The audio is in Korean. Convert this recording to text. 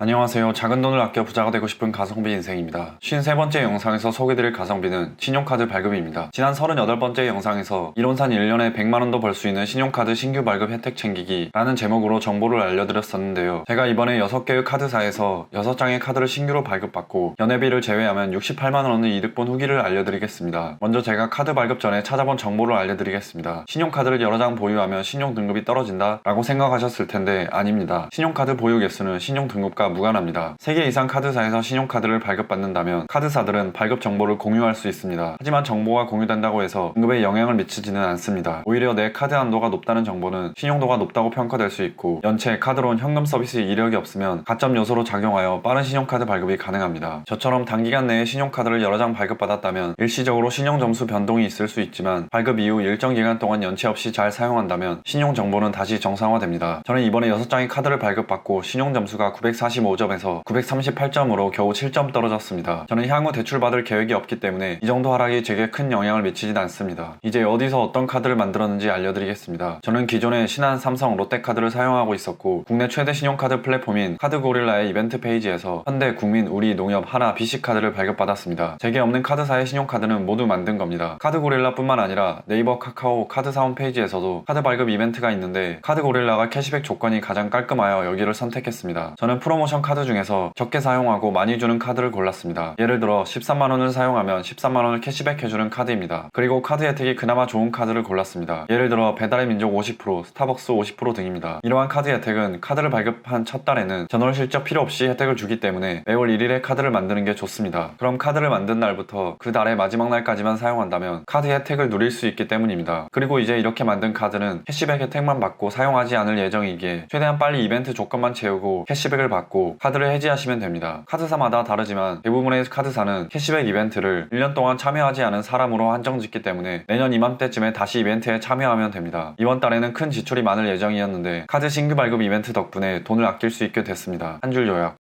안녕하세요. 작은 돈을 아껴 부자가 되고 싶은 가성비 인생입니다. 53번째 영상에서 소개드릴 가성비는 신용카드 발급입니다. 지난 38번째 영상에서 이론상 1년에 100만원도 벌 수 있는 신용카드 신규 발급 혜택 챙기기 라는 제목으로 정보를 알려드렸었는데요. 제가 이번에 6개의 카드사에서 6장의 카드를 신규로 발급받고 연회비를 제외하면 68만원의 이득 본 후기를 알려드리겠습니다. 먼저 제가 카드 발급 전에 찾아본 정보를 알려드리겠습니다. 신용카드를 여러 장 보유하면 신용 등급이 떨어진다 라고 생각하셨을 텐데 아닙니다. 신용카드 보유 개수는 신용 등급과 무관합니다. 3개 이상 카드사에서 신용카드를 발급받는다면 카드사들은 발급 정보를 공유할 수 있습니다. 하지만 정보가 공유된다고 해서 등급에 영향을 미치지는 않습니다. 오히려 내 카드 한도가 높다는 정보는 신용도가 높다고 평가될 수 있고 연체 카드론 현금 서비스 이력이 없으면 가점 요소로 작용하여 빠른 신용카드 발급이 가능합니다. 저처럼 단기간 내에 신용카드를 여러 장 발급받았다면 일시적으로 신용 점수 변동이 있을 수 있지만 발급 이후 일정 기간 동안 연체 없이 잘 사용한다면 신용 정보는 다시 정상화됩니다. 저는 이번에 6장의 카드를 발급받고 신용 점수가 945점에서 938점으로 겨우 7점 떨어졌습니다. 저는 향후 대출받을 계획이 없기 때문에 이 정도 하락이 제게 큰 영향을 미치진 않습니다. 이제 어디서 어떤 카드를 만들었는지 알려드리겠습니다. 저는 기존에 신한, 삼성, 롯데카드를 사용하고 있었고 국내 최대 신용카드 플랫폼인 카드고릴라의 이벤트 페이지에서 현대, 국민, 우리, 농협, 하나, BC카드를 발급받았습니다. 제게 없는 카드사의 신용카드는 모두 만든 겁니다. 카드고릴라뿐만 아니라 네이버, 카카오, 카드사 홈페이지에서도 카드 발급 이벤트가 있는데 카드고릴라가 캐시백 조건이 가장 깔끔하여 여기를 선택했습니다. 저는 프로모션 카드 중에서 적게 사용하고 많이 주는 카드를 골랐습니다. 예를 들어 13만원을 사용하면 13만원을 캐시백 해주는 카드입니다. 그리고 카드 혜택이 그나마 좋은 카드를 골랐습니다. 예를 들어 배달의 민족 50%, 스타벅스 50% 등입니다. 이러한 카드 혜택은 카드를 발급한 첫 달에는 전월 실적 필요 없이 혜택을 주기 때문에 매월 1일에 카드를 만드는 게 좋습니다. 그럼 카드를 만든 날부터 그 달의 마지막 날까지만 사용한다면 카드 혜택을 누릴 수 있기 때문입니다. 그리고 이제 이렇게 만든 카드는 캐시백 혜택만 받고 사용하지 않을 예정이기에 최대한 빨리 이벤트 조건만 채우고 캐시백을 받고 카드를 해지하시면 됩니다. 카드사마다 다르지만 대부분의 카드사는 캐시백 이벤트를 1년 동안 참여하지 않은 사람으로 한정짓기 때문에 내년 이맘때쯤에 다시 이벤트에 참여하면 됩니다. 이번 달에는 큰 지출이 많을 예정이었는데 카드 신규 발급 이벤트 덕분에 돈을 아낄 수 있게 됐습니다. 한 줄 요약.